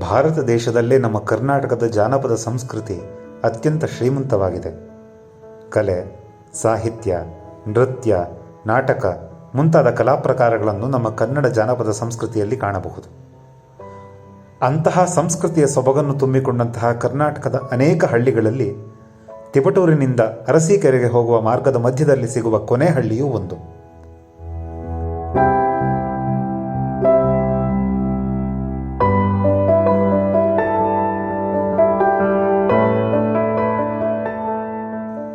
ಭಾರತ ದೇಶದಲ್ಲೇ ನಮ್ಮ ಕರ್ನಾಟಕದ ಜಾನಪದ ಸಂಸ್ಕೃತಿ ಅತ್ಯಂತ ಶ್ರೀಮಂತವಾಗಿದೆ. ಕಲೆ ಸಾಹಿತ್ಯ ನೃತ್ಯ ನಾಟಕ ಮುಂತಾದ ಕಲಾ ಪ್ರಕಾರಗಳನ್ನು ನಮ್ಮ ಕನ್ನಡ ಜಾನಪದ ಸಂಸ್ಕೃತಿಯಲ್ಲಿ ಕಾಣಬಹುದು. ಅಂತಹ ಸಂಸ್ಕೃತಿಯ ಸೊಬಗನ್ನು ತುಂಬಿಕೊಂಡಂತಹ ಕರ್ನಾಟಕದ ಅನೇಕ ಹಳ್ಳಿಗಳಲ್ಲಿ ತಿಪಟೂರಿನಿಂದ ಅರಸೀಕೆರೆಗೆ ಹೋಗುವ ಮಾರ್ಗದ ಮಧ್ಯದಲ್ಲಿ ಸಿಗುವ ಕೊನೆ ಹಳ್ಳಿಯೂ ಒಂದು.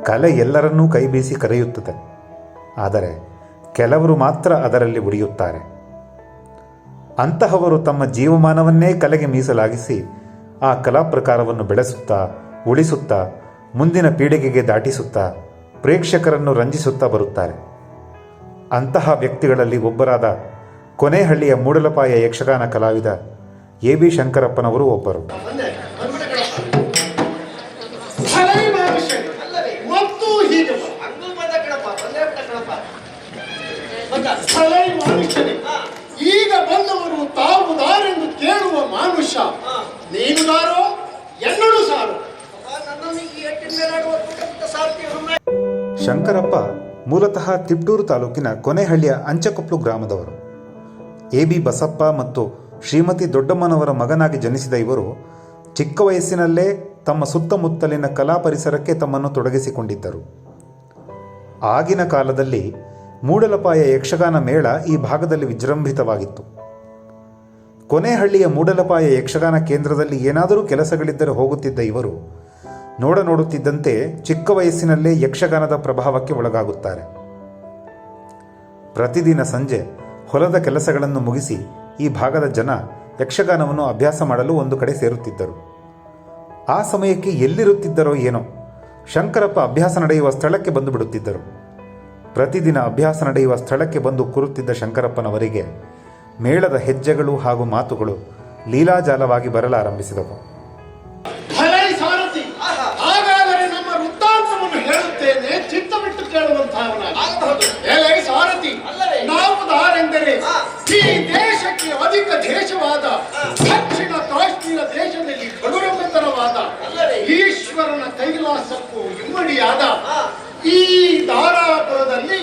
ಕಲೆ ಎಲ್ಲರನ್ನೂ ಕೈಬೀಸಿ ಕರೆಯುತ್ತದೆ. ಆದರೆ ಕೆಲವರು ಮಾತ್ರ ಅದರಲ್ಲಿ ಉಳಿಯುತ್ತಾರೆ ಅಂತಹವರು ತಮ್ಮ ಜೀವಮಾನವನ್ನೇ ಕಲೆಗೆ ಮೀಸಲಾಗಿಸಿ ಆ ಕಲಾ ಪ್ರಕಾರವನ್ನು ಬೆಳೆಸುತ್ತಾ, ಉಳಿಸುತ್ತಾ, ಮುಂದಿನ ಪೀಳಿಗೆಗೆ ದಾಟಿಸುತ್ತಾ, ಪ್ರೇಕ್ಷಕರನ್ನು ರಂಜಿಸುತ್ತಾ ಬರುತ್ತಾರೆ. ಅಂತಹ ವ್ಯಕ್ತಿಗಳಲ್ಲಿ ಒಬ್ಬರಾದ ಕೊನೆಹಳ್ಳಿಯ ಮೂಡಲಪಾಯ ಯಕ್ಷಗಾನ ಕಲಾವಿದ ಎ ಬಿ ಶಂಕರಪ್ಪನವರು ಒಬ್ಬರು ಹಲೈ ಮನುಷ್ಯ ಮತ್ತು ಹೀಗೆ ಹಲೈ ಮನುಷ್ಯನೇ ಈಗ ಬಂದವರು ತಾವು ದಾರೆಂದು ಕೇಳುವ ಮನುಷ್ಯ ನೀನು ದಾರೋ ಎನ್ನಡು ಸಾರು. ಶಂಕರಪ್ಪ ಮೂಲತಃ ತಿಪ್ಟೂರು ತಾಲೂಕಿನ ಕೊನೆಹಳ್ಳಿಯ ಅಂಚಕೊಪ್ಲು ಗ್ರಾಮದವರು. ಎ ಬಿ ಬಸಪ್ಪ ಮತ್ತು ಶ್ರೀಮತಿ ದೊಡ್ಡಮ್ಮನವರ ಮಗನಾಗಿ ಜನಿಸಿದ ಇವರು ಚಿಕ್ಕ ವಯಸ್ಸಿನಲ್ಲೇ ತಮ್ಮ ಸುತ್ತಮುತ್ತಲಿನ ಕಲಾ ಪರಿಸರಕ್ಕೆ ತಮ್ಮನ್ನು ತೊಡಗಿಸಿಕೊಂಡಿದ್ದರು. ಆಗಿನ ಕಾಲದಲ್ಲಿ ಮೂಡಲಪಾಯ ಯಕ್ಷಗಾನ ಮೇಳ ಈ ಭಾಗದಲ್ಲಿ ವಿಜೃಂಭಿತವಾಗಿತ್ತು. ಕೊನೆಹಳ್ಳಿಯ ಮೂಡಲಪಾಯ ಯಕ್ಷಗಾನ ಕೇಂದ್ರದಲ್ಲಿ ಏನಾದರೂ ಕೆಲಸಗಳಿದ್ದರೆ ಹೋಗುತ್ತಿದ್ದ ಇವರು ನೋಡ ನೋಡುತ್ತಿದ್ದಂತೆ ಚಿಕ್ಕ ವಯಸ್ಸಿನಲ್ಲೇ ಯಕ್ಷಗಾನದ ಪ್ರಭಾವಕ್ಕೆ ಒಳಗಾಗುತ್ತಾರೆ. ಪ್ರತಿದಿನ ಸಂಜೆ ಹೊಲದ ಕೆಲಸಗಳನ್ನು ಮುಗಿಸಿ ಈ ಭಾಗದ ಜನ ಯಕ್ಷಗಾನವನ್ನು ಅಭ್ಯಾಸ ಮಾಡಲು ಒಂದು ಕಡೆ ಸೇರುತ್ತಿದ್ದರು. ಆ ಸಮಯಕ್ಕೆ ಎಲ್ಲಿರುತ್ತಿದ್ದರೋ ಏನೋ ಶಂಕರಪ್ಪ ಅಭ್ಯಾಸ ನಡೆಯುವ ಸ್ಥಳಕ್ಕೆ ಬಂದು ಬಿಡುತ್ತಿದ್ದರು ಪ್ರತಿದಿನ ಅಭ್ಯಾಸ ನಡೆಯುವ ಸ್ಥಳಕ್ಕೆ ಬಂದು ಕೂರುತ್ತಿದ್ದ ಶಂಕರಪ್ಪನವರಿಗೆ ಮೇಳದ ಹೆಜ್ಜೆಗಳು ಹಾಗೂ ಮಾತುಗಳು ಲೀಲಾಜಾಲವಾಗಿ ಬರಲಾರಂಭಿಸಿದವು. ಹಲೈ ಸಾರಥಿ ಹಾಗಾದರೆ ನಮ್ಮ ವೃತ್ತಾಂತವನ್ನು ಹೇಳುತ್ತೇನೆ ಚಿತ್ತ ಬಿಟ್ಟು ಕೇಳುವಂತಹವನಾಗಿ ಎಲೈ ಸಾರಥಿ ನಾವು ದಾರೆಂದರೆ ಈ ದೇಶಕ್ಕೆ ಅಧಿಕ ದೇಶವಾದ ದಕ್ಷಿಣ ಕಾಶ್ಮೀರ ದೇಶದಲ್ಲಿ ಈಶ್ವರನ ಕೈಲಾಸಕ್ಕೂ ಇಮ್ಮಡಿಯಾದ ಈ ದಾರಾಪುರದಲ್ಲಿ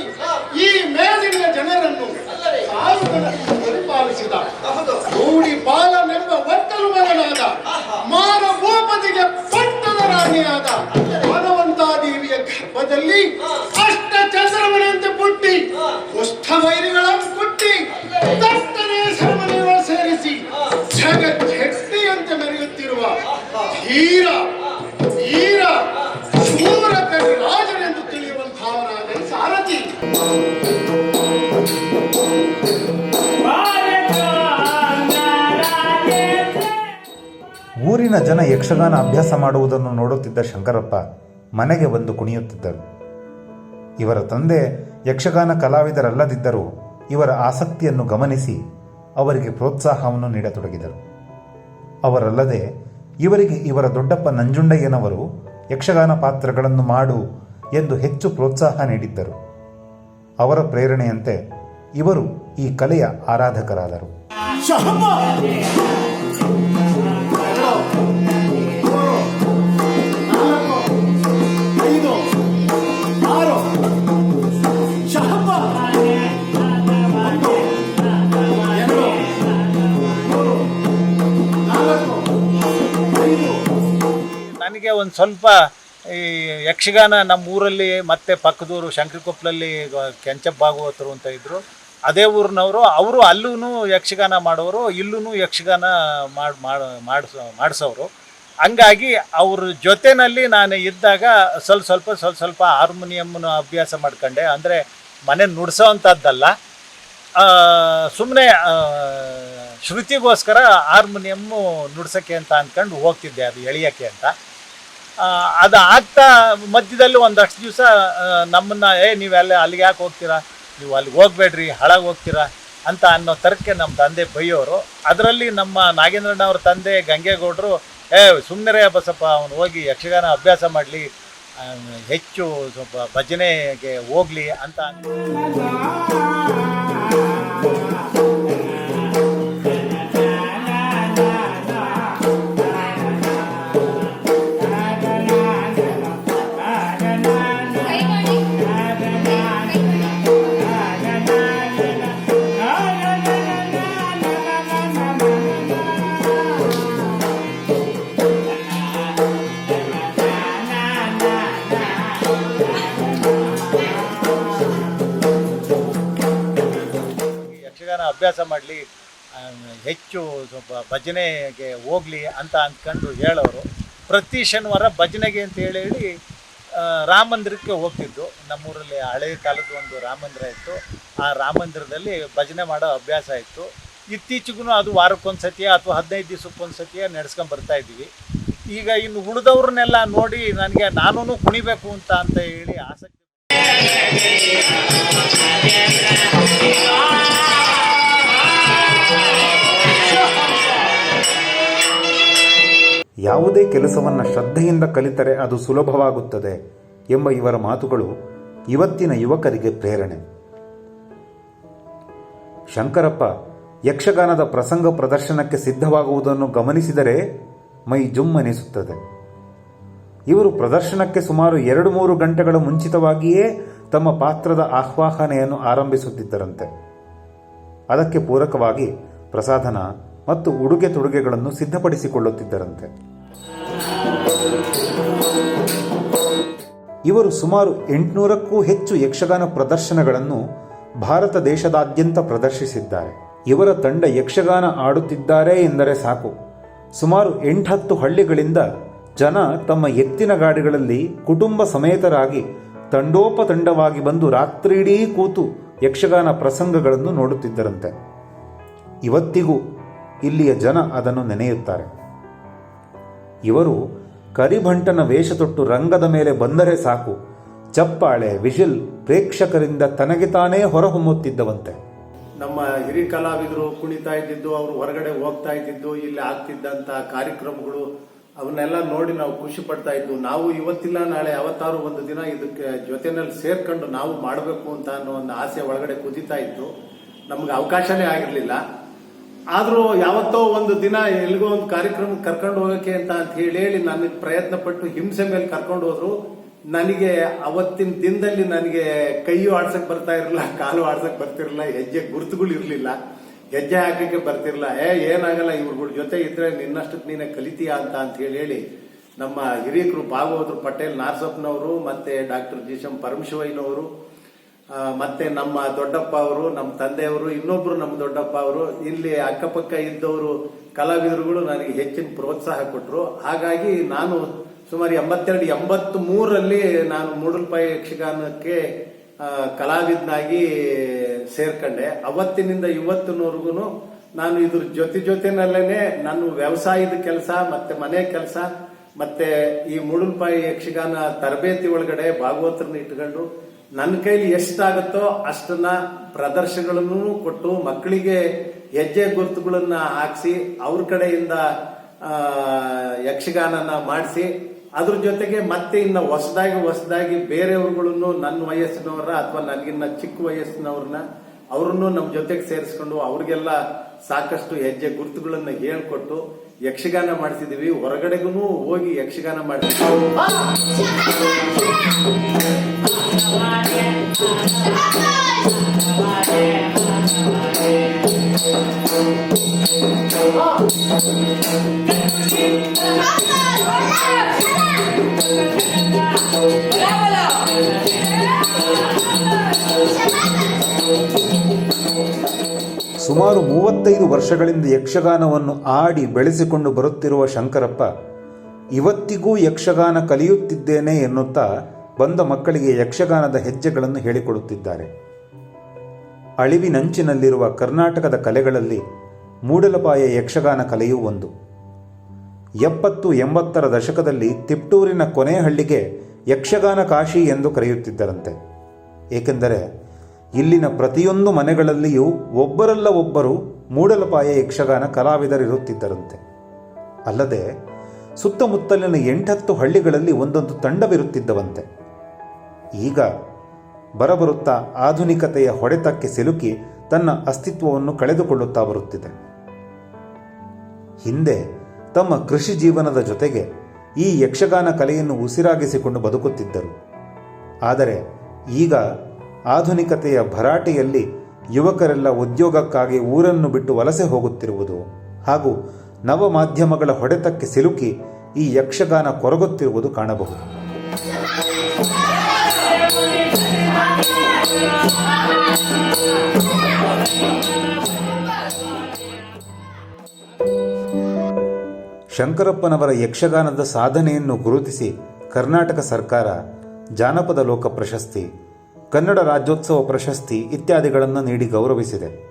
ಊರಿನ ಜನ ಯಕ್ಷಗಾನ ಅಭ್ಯಾಸ ಮಾಡುವುದನ್ನು ನೋಡುತ್ತಿದ್ದ ಶಂಕರಪ್ಪ ಮನೆಗೆ ಬಂದು ಕುಣಿಯುತ್ತಿದ್ದರು. ಇವರ ತಂದೆ ಯಕ್ಷಗಾನ ಕಲಾವಿದರಲ್ಲದಿದ್ದರೂ ಇವರ ಆಸಕ್ತಿಯನ್ನು ಗಮನಿಸಿ ಅವರಿಗೆ ಪ್ರೋತ್ಸಾಹವನ್ನು ನೀಡತೊಡಗಿದರು. ಅವರಲ್ಲದೆ ಇವರಿಗೆ ಇವರ ದೊಡ್ಡಪ್ಪ ನಂಜುಂಡಯ್ಯನವರು ಯಕ್ಷಗಾನ ಪಾತ್ರಗಳನ್ನು ಮಾಡು ಎಂದು ಹೆಚ್ಚು ಪ್ರೋತ್ಸಾಹ ನೀಡಿದ್ದರು. ಅವರ ಪ್ರೇರಣೆಯಂತೆ ಇವರು ಈ ಕಲೆಯ ಆರಾಧಕರಾದರು. ನನಗೆ ಒಂದು ಸ್ವಲ್ಪ ಈ ಯಕ್ಷಗಾನ ನಮ್ಮ ಊರಲ್ಲಿ ಮತ್ತೆ ಪಕ್ಕದೂರು ಶಂಕರಕೊಪ್ಪಲಲ್ಲಿ ಕೆಂಚಪ್ಪ ಭಾಗವತರು ಅಂತ ಇದ್ರು. ಅದೇ ಊರಿನವರು, ಅವರು ಅಲ್ಲೂ ಯಕ್ಷಗಾನ ಮಾಡೋರು ಇಲ್ಲೂ ಯಕ್ಷಗಾನ ಮಾಡಿ ಮಾಡಿಸ ಮಾಡಿಸೋರು ಹಂಗಾಗಿ ಅವ್ರ ಜೊತೆನಲ್ಲಿ ನಾನು ಇದ್ದಾಗ ಸ್ವಲ್ಪ ಸ್ವಲ್ಪ ಸ್ವಲ್ಪ ಸ್ವಲ್ಪ ಹಾರ್ಮೋನಿಯಮ್ನ ಅಭ್ಯಾಸ ಮಾಡ್ಕೊಂಡೆ. ಅಂದರೆ ಮನೆ ನುಡಿಸೋ ಅಂಥದ್ದಲ್ಲ ಸುಮ್ಮನೆ ಶ್ರುತಿಗೋಸ್ಕರ ಹಾರ್ಮೋನಿಯಮ್ಮು ನುಡ್ಸೋಕ್ಕೆ ಅಂತ ಅಂದ್ಕೊಂಡು ಹೋಗ್ತಿದ್ದೆ, ಅದು ಎಳಿಯೋಕ್ಕೆ ಅಂತ. ಅದು ಆಗ್ತಾ ಮಧ್ಯದಲ್ಲಿ ಒಂದಷ್ಟು ದಿವಸ ನಮ್ಮನ್ನ, ಏ ನೀವೆಲ್ಲ ಅಲ್ಲಿಗೆ ಯಾಕೆ ಹೋಗ್ತೀರಾ? ನೀವು ಅಲ್ಲಿಗೆ ಹೋಗ್ಬೇಡ್ರಿ, ಹಳಗೆ ಹೋಗ್ತೀರಾ? ಅಂತ ಅನ್ನೋ ತರಕ್ಕೆ ನಮ್ಮ ತಂದೆ ಬೈಯೋರು. ಅದರಲ್ಲಿ ನಮ್ಮ ನಾಗೇಂದ್ರಣ್ಣ ಅವ್ರ ತಂದೆ ಗಂಗೇಗೌಡರು, ಏ ಸುಮ್ಮನೆ ಬಸಪ್ಪ, ಅವನು ಹೋಗಿ ಯಕ್ಷಗಾನ ಅಭ್ಯಾಸ ಮಾಡಲಿ ಹೆಚ್ಚು ಸ್ವಲ್ಪ ಭಜನೆಗೆ ಹೋಗ್ಲಿ ಅಂತ ಅಭ್ಯಾಸ ಮಾಡಲಿ ಹೆಚ್ಚು ಸ್ವಲ್ಪ ಭಜನೆಗೆ ಹೋಗಲಿ ಅಂತ ಅಂದ್ಕೊಂಡು ಹೇಳೋರು. ಪ್ರತಿ ಶನಿವಾರ ಭಜನೆಗೆ ಅಂತ ಹೇಳಿ ಹೇಳಿ ರಾಮ ಮಂದಿರಕ್ಕೆ ಹೋಗ್ತಿದ್ದು. ನಮ್ಮೂರಲ್ಲಿ ಹಳೆಯ ಕಾಲದ ಒಂದು ರಾಮ ಮಂದಿರ ಇತ್ತು. ಆ ರಾಮ ಮಂದಿರದಲ್ಲಿ ಭಜನೆ ಮಾಡೋ ಅಭ್ಯಾಸ ಇತ್ತು. ಇತ್ತೀಚೆಗೂ ಅದು ವಾರಕ್ಕೊಂದು ಸತಿಯ ಅಥವಾ ಹದಿನೈದು ದಿವಸಕ್ಕೊಂದು ಸತಿಯ ನಡೆಸ್ಕೊಂಡು ಬರ್ತಾ ಇದ್ದೀವಿ. ಈಗ ಇನ್ನು ಉಳಿದವ್ರನ್ನೆಲ್ಲ ನೋಡಿ ನನಗೆ ನಾನೂ ಕುಣಿಬೇಕು ಅಂತ ಅಂತ ಹೇಳಿ ಆಸಕ್ತಿ ಯಾವುದೇ ಕೆಲಸವನ್ನು ಶ್ರದ್ಧೆಯಿಂದ ಕಲಿತರೆ ಅದು ಸುಲಭವಾಗುತ್ತದೆ ಎಂಬ ಇವರ ಮಾತುಗಳು ಇವತ್ತಿನ ಯುವಕರಿಗೆ ಪ್ರೇರಣೆ. ಶಂಕರಪ್ಪ, ಯಕ್ಷಗಾನದ ಪ್ರಸಂಗ ಪ್ರದರ್ಶನಕ್ಕೆ ಸಿದ್ಧವಾಗುವುದನ್ನು ಗಮನಿಸಿದರೆ ಮೈ ಜುಮ್ ಅನಿಸುತ್ತದೆ ಇವರು ಪ್ರದರ್ಶನಕ್ಕೆ ಸುಮಾರು ಎರಡು ಮೂರು ಗಂಟೆಗಳ ಮುಂಚಿತವಾಗಿಯೇ ತಮ್ಮ ಪಾತ್ರದ ಆಹ್ವಾಹನೆಯನ್ನು ಆರಂಭಿಸುತ್ತಿದ್ದರಂತೆ. ಅದಕ್ಕೆ ಪೂರಕವಾಗಿ ಪ್ರಸಾದನ ಮತ್ತು ಉಡುಗೆ ತೊಡುಗೆಗಳನ್ನು ಸಿದ್ಧಪಡಿಸಿಕೊಳ್ಳುತ್ತಿದ್ದರಂತೆ. ಇವರು ಸುಮಾರು ಎಂಟುನೂರಕ್ಕೂ ಹೆಚ್ಚು ಯಕ್ಷಗಾನ ಪ್ರದರ್ಶನಗಳನ್ನು ಭಾರತ ದೇಶದಾದ್ಯಂತ ಪ್ರದರ್ಶಿಸಿದ್ದಾರೆ. ಇವರ ತಂಡ ಯಕ್ಷಗಾನ ಆಡುತ್ತಿದ್ದಾರೆ ಎಂದರೆ ಸಾಕು. ಸುಮಾರು ಎಂಟತ್ತು ಹಳ್ಳಿಗಳಿಂದ ಜನ ತಮ್ಮ ಎತ್ತಿನ ಗಾಡಿಗಳಲ್ಲಿ ಕುಟುಂಬ ಸಮೇತರಾಗಿ ತಂಡೋಪತಂಡವಾಗಿ ಬಂದು ರಾತ್ರಿಯಿಡೀ ಕೂತು ಯಕ್ಷಗಾನ ಪ್ರಸಂಗಗಳನ್ನು ನೋಡುತ್ತಿದ್ದರಂತೆ. ಇವತ್ತಿಗೂ ಇಲ್ಲಿಯ ಜನ ಅದನ್ನು ನೆನೆಯುತ್ತಾರೆ. ಇವರು ಕರಿಭಂಟನ ವೇಷ ತೊಟ್ಟು ರಂಗದ ಮೇಲೆ ಬಂದರೆ ಸಾಕು. ಚಪ್ಪಾಳೆ ವಿಷಿಲ್ ಪ್ರೇಕ್ಷಕರಿಂದ ತನಗೆ ತಾನೇ ಹೊರಹೊಮ್ಮುತ್ತಿದ್ದವಂತೆ. ನಮ್ಮ ಹಿರಿಯ ಕಲಾವಿದರು ಕುಣಿತಾ ಇದ್ದಿದ್ದು, ಅವರು ಹೊರಗಡೆ ಹೋಗ್ತಾ ಇದ್ದಿದ್ದು, ಇಲ್ಲಿ ಆಗ್ತಿದ್ದಂತ ಕಾರ್ಯಕ್ರಮಗಳು, ಅವನ್ನೆಲ್ಲ ನೋಡಿ ನಾವು ಖುಷಿ ಪಡ್ತಾ ಇದ್ದು, ನಾವು ಇವತ್ತಿಲ್ಲ, ನಾಳೆ ಅವತ್ತಾರು ಒಂದು ದಿನ ಇದಕ್ಕೆ ಜೊತೆನಲ್ಲಿ ಸೇರ್ಕೊಂಡು ನಾವು ಮಾಡಬೇಕು ಅಂತ ಅನ್ನೋ ಒಂದು ಆಸೆ ಒಳಗಡೆ ಕುದಿತಾ ಇತ್ತು. ನಮ್ಗೆ ಅವಕಾಶನೇ ಆಗಿರ್ಲಿಲ್ಲ. ಆದ್ರೂ ಯಾವತ್ತೋ ಒಂದು ದಿನ ಎಲ್ಲಿಗೋ ಒಂದು ಕಾರ್ಯಕ್ರಮ ಕರ್ಕೊಂಡು ಹೋಗಕ್ಕೆ ಅಂತ ಅಂತ ಹೇಳಿ ಹೇಳಿ ನನಗೆ ಪ್ರಯತ್ನ ಪಟ್ಟು ಹಿಂಸೆ ಮೇಲೆ ಕರ್ಕೊಂಡು ಹೋದ್ರು. ನನಗೆ ಅವತ್ತಿನ ದಿನದಲ್ಲಿ ನನಗೆ ಕೈಯು ಆಡ್ಸಕ್ ಬರ್ತಾ ಇರಲಿಲ್ಲ, ಕಾಲು ಆಡ್ಸಕ್ ಬರ್ತಿರ್ಲಿಲ್ಲ, ಹೆಜ್ಜೆ ಗುರುತುಗಳು ಇರಲಿಲ್ಲ. ಹೆಜ್ಜೆ ಹಾಕಕ್ಕೆ ಬರ್ತಿರಲಿಲ್ಲ. ಏ, ಏನಾಗಲ್ಲ, ಇವ್ರಗಳ ಜೊತೆ ಇದ್ರೆ ನಿನ್ನಷ್ಟಕ್ಕೆ ನೀನೆ ಕಲಿತೀಯ ಅಂತ ಅಂತ ಹೇಳಿ ಹೇಳಿ ನಮ್ಮ ಹಿರಿಯಕರು ಭಾಗವತರು ಪಟೇಲ್ ನಾರ್ಸಪ್ಪನವರು ಮತ್ತೆ ಡಾಕ್ಟರ್ ಜಿ ಎಂ ಪರಮಶಿವಯ್ಯನವರು ಮತ್ತೆ ನಮ್ಮ ದೊಡ್ಡಪ್ಪ ಅವರು, ನಮ್ಮ ತಂದೆಯವರು, ಇನ್ನೊಬ್ರು ನಮ್ಮ ದೊಡ್ಡಪ್ಪ ಅವರು, ಇಲ್ಲಿ ಅಕ್ಕಪಕ್ಕ ಇದ್ದವರು ಕಲಾವಿದರುಗಳು ನನಗೆ ಹೆಚ್ಚಿನ ಪ್ರೋತ್ಸಾಹ ಕೊಟ್ಟರು ಹಾಗಾಗಿ ನಾನು ಸುಮಾರು ಎಂಬತ್ತೆರಡು ಎಂಬತ್ತ್ ಮೂರರಲ್ಲಿ ನಾನು ಮೂಡಲ್ಪಾಯಿ ಯಕ್ಷಗಾನಕ್ಕೆ ಕಲಾವಿದನಾಗಿ ಸೇರ್ಕೊಂಡೆ. ಅವತ್ತಿನಿಂದ ಇವತ್ತಿನವರೆಗೂ ನಾನು ಇದ್ರ ಜೊತೆ ಜೊತೆನಲ್ಲೇನೆ ನನ್ನ ವ್ಯವಸಾಯದ ಕೆಲಸ, ಮತ್ತೆ ಮನೆ ಕೆಲಸ, ಮತ್ತೆ ಈ ಮೂಡಲ್ಪಾಯಿ ಯಕ್ಷಗಾನ ತರಬೇತಿ ಒಳಗಡೆ ಭಾಗವತರನ್ನ ಇಟ್ಕೊಂಡು ನನ್ನ ಕೈಲಿ ಎಷ್ಟಾಗುತ್ತೋ ಅಷ್ಟನ್ನ ಪ್ರದರ್ಶನಗಳನ್ನು ಕೊಟ್ಟು ಮಕ್ಕಳಿಗೆ ಹೆಜ್ಜೆ ಗುರುತುಗಳನ್ನ ಹಾಕ್ಸಿ ಅವ್ರ ಕಡೆಯಿಂದ ಯಕ್ಷಗಾನನ ಮಾಡಿಸಿ, ಅದ್ರ ಜೊತೆಗೆ ಮತ್ತೆ ಇನ್ನ ಹೊಸದಾಗಿ ಹೊಸದಾಗಿ ಬೇರೆಯವ್ರುಗಳನ್ನು ನನ್ನ ವಯಸ್ಸಿನವರ ಅಥವಾ ನನಗಿನ್ನ ಚಿಕ್ಕ ವಯಸ್ಸಿನವ್ರನ್ನ ಅವ್ರನ್ನು ನಮ್ಮ ಜೊತೆಗೆ ಸೇರಿಸ್ಕೊಂಡು ಅವ್ರಿಗೆಲ್ಲ ಸಾಕಷ್ಟು ಹೆಜ್ಜೆ ಗುರುತುಗಳನ್ನ ಹೇಳ್ಕೊಟ್ಟು ಯಕ್ಷಗಾನ ಮಾಡಿಸಿದೀವಿ. ಹೊರಗಡೆಗೂ ಹೋಗಿ ಯಕ್ಷಗಾನ ಮಾಡಿಸಿದ್ವಿ ಸುಮಾರು ಮೂವತ್ತೈದು ವರ್ಷಗಳಿಂದ ಯಕ್ಷಗಾನವನ್ನು ಆಡಿ ಬೆಳೆಸಿಕೊಂಡು ಬರುತ್ತಿರುವ ಶಂಕರಪ್ಪ ಇವತ್ತಿಗೂ ಯಕ್ಷಗಾನ ಕಲಿಯುತ್ತಿದ್ದೇನೆ ಎನ್ನುತ್ತಾ ಬಂದ ಮಕ್ಕಳಿಗೆ ಯಕ್ಷಗಾನದ ಹೆಜ್ಜೆಗಳನ್ನು ಹೇಳಿಕೊಡುತ್ತಿದ್ದಾರೆ. ಅಳಿವಿನಂಚಿನಲ್ಲಿರುವ ಕರ್ನಾಟಕದ ಕಲೆಗಳಲ್ಲಿ ಮೂಡಲಪಾಯ ಯಕ್ಷಗಾನ ಕಲೆಯೂ ಒಂದು. ಎಪ್ಪತ್ತು ಎಂಬತ್ತರ ದಶಕದಲ್ಲಿ ತಿಪ್ಟೂರಿನ ಕೊನೆಹಳ್ಳಿಗೆ ಯಕ್ಷಗಾನ ಕಾಶಿ ಎಂದು ಕರೆಯುತ್ತಿದ್ದರಂತೆ. ಏಕೆಂದರೆ, ಇಲ್ಲಿನ ಪ್ರತಿಯೊಂದು ಮನೆಗಳಲ್ಲಿಯೂ ಒಬ್ಬರಲ್ಲ ಒಬ್ಬರು ಮೂಡಲಪಾಯ ಯಕ್ಷಗಾನ ಕಲಾವಿದರಿರುತ್ತಿದ್ದರಂತೆ. ಅಲ್ಲದೆ, ಸುತ್ತಮುತ್ತಲಿನ ಎಂಟತ್ತು ಹಳ್ಳಿಗಳಲ್ಲಿ ಒಂದೊಂದು ತಂಡವಿರುತ್ತಿದ್ದವಂತೆ. ಈಗ ಬರಬರುತ್ತಾ ಆಧುನಿಕತೆಯ ಹೊಡೆತಕ್ಕೆ ಸಿಲುಕಿ ತನ್ನ ಅಸ್ತಿತ್ವವನ್ನು ಕಳೆದುಕೊಳ್ಳುತ್ತಾ ಬರುತ್ತಿದೆ. ಹಿಂದೆ ತಮ್ಮ ಕೃಷಿ ಜೀವನದ ಜೊತೆಗೆ ಈ ಯಕ್ಷಗಾನ ಕಲೆಯನ್ನು ಉಸಿರಾಗಿಸಿಕೊಂಡು ಬದುಕುತ್ತಿದ್ದರು. ಆದರೆ ಈಗ ಆಧುನಿಕತೆಯ ಭರಾಟೆಯಲ್ಲಿ ಯುವಕರೆಲ್ಲ ಉದ್ಯೋಗಕ್ಕಾಗಿ ಊರನ್ನು ಬಿಟ್ಟು ವಲಸೆ ಹೋಗುತ್ತಿರುವುದು ಹಾಗೂ ನವ ಮಾಧ್ಯಮಗಳ ಹೊಡೆತಕ್ಕೆ ಸಿಲುಕಿ ಈ ಯಕ್ಷಗಾನ ಕೊರಗುತ್ತಿರುವುದು ಕಾಣಬಹುದು. ಶಂಕರಪ್ಪನವರ ಯಕ್ಷಗಾನದ ಸಾಧನೆಯನ್ನು ಗುರುತಿಸಿ ಕರ್ನಾಟಕ ಸರ್ಕಾರ ಜಾನಪದ ಲೋಕ ಪ್ರಶಸ್ತಿ, ಕನ್ನಡ ರಾಜ್ಯೋತ್ಸವ ಪ್ರಶಸ್ತಿ ಇತ್ಯಾದಿಗಳನ್ನು ನೀಡಿ ಗೌರವಿಸಿದೆ.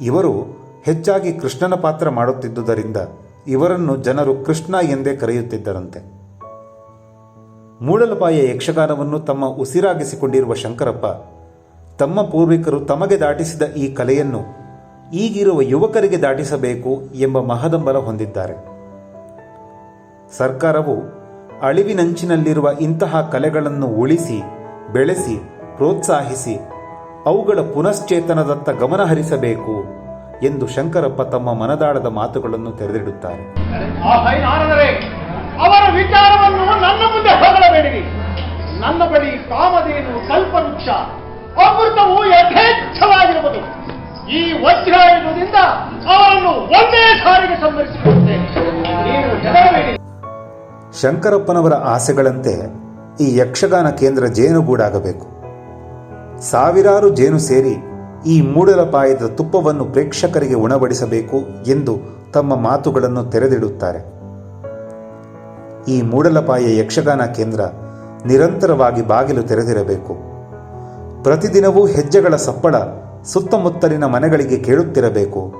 ಇವರು ಹೆಚ್ಚಾಗಿ ಕೃಷ್ಣನ ಪಾತ್ರ ಮಾಡುತ್ತಿದ್ದುದರಿಂದ ಇವರನ್ನು ಜನರು ಕೃಷ್ಣ ಎಂದೇ ಕರೆಯುತ್ತಿದ್ದರಂತೆ. ಮೂಡಲಪಾಯ ಯಕ್ಷಗಾನವನ್ನು ತಮ್ಮ ಉಸಿರಾಗಿಸಿಕೊಂಡಿರುವ ಶಂಕರಪ್ಪ, ತಮ್ಮ ಪೂರ್ವಿಕರು ತಮಗೆ ದಾಟಿಸಿದ ಈ ಕಲೆಯನ್ನು ಈಗಿರುವ ಯುವಕರಿಗೆ ದಾಟಿಸಬೇಕು ಎಂಬ ಮಹದಂಬರ ಹೊಂದಿದ್ದಾರೆ. ಸರ್ಕಾರವು ಅಳಿವಿನಂಚಿನಲ್ಲಿರುವ ಇಂತಹ ಕಲೆಗಳನ್ನು ಉಳಿಸಿ, ಬೆಳೆಸಿ, ಪ್ರೋತ್ಸಾಹಿಸಿ, ಅವುಗಳ ಪುನಶ್ಚೇತನದತ್ತ ಗಮನ ಹರಿಸಬೇಕು ಎಂದು ಶಂಕರಪ್ಪ ತಮ್ಮ ಮನದಾಳದ ಮಾತುಗಳನ್ನು ತೆರೆದಿಡುತ್ತಾರೆ. ಅವರ ವಿಚಾರವನ್ನು ನನ್ನ ಮುಂದೆ ಹೊಗಳಬೇಡಿರಿ. ನನ್ನ ಬಳಿ ಕಾಮಧೇನು, ಕಲ್ಪವೃಕ್ಷ, ಅಮೃತವು ಯಥೇಚ್ಛವಾಗಿರುವುದು. ಈ ವಜ್ರಾಯುಧದಿಂದ ಅವರನ್ನು ಒಂದೇ ಸಾರಿಗೆ ಸಂಹರಿಸಿಕೊಳ್ಳುತ್ತೇನೆ. ನೀವು ಹೆದರಬೇಡಿ ಶಂಕರಪ್ಪನವರ ಆಸೆಗಳಂತೆ ಈ ಯಕ್ಷಗಾನ ಕೇಂದ್ರ ಜೇನುಗೂಡಾಗಬೇಕು. ಸಾವಿರಾರು ಜೇನು ಸೇರಿ ಈ ಮೂಡಲಪಾಯದ ತುಪ್ಪವನ್ನು ಪ್ರೇಕ್ಷಕರಿಗೆ ಉಣಬಡಿಸಬೇಕು ಎಂದು ತಮ್ಮ ಮಾತುಗಳನ್ನು ತೆರೆದಿಡುತ್ತಾರೆ. ಈ ಮೂಡಲಪಾಯ ಯಕ್ಷಗಾನ ಕೇಂದ್ರ ನಿರಂತರವಾಗಿ ಬಾಗಿಲು ತೆರೆದಿರಬೇಕು. ಪ್ರತಿದಿನವೂ ಹೆಜ್ಜೆಗಳ ಸಪ್ಪಳ ಸುತ್ತಮುತ್ತಲಿನ ಮನೆಗಳಿಗೆ ಕೇಳುತ್ತಿರಬೇಕು.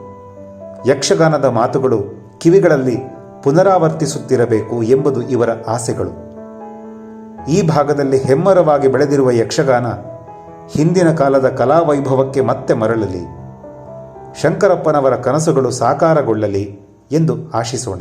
ಯಕ್ಷಗಾನದ ಮಾತುಗಳು ಕಿವಿಗಳಲ್ಲಿ ಪುನರಾವರ್ತಿಸುತ್ತಿರಬೇಕು ಎಂಬುದು ಇವರ ಆಸೆಗಳು. ಈ ಭಾಗದಲ್ಲಿ ಹೆಮ್ಮರವಾಗಿ ಬೆಳೆದಿರುವ ಯಕ್ಷಗಾನ ಹಿಂದಿನ ಕಾಲದ ಕಲಾವೈಭವಕ್ಕೆ ಮತ್ತೆ ಮರಳಲಿ. ಶಂಕರಪ್ಪನವರ ಕನಸುಗಳು ಸಾಕಾರಗೊಳ್ಳಲಿ ಎಂದು ಆಶಿಸೋಣ.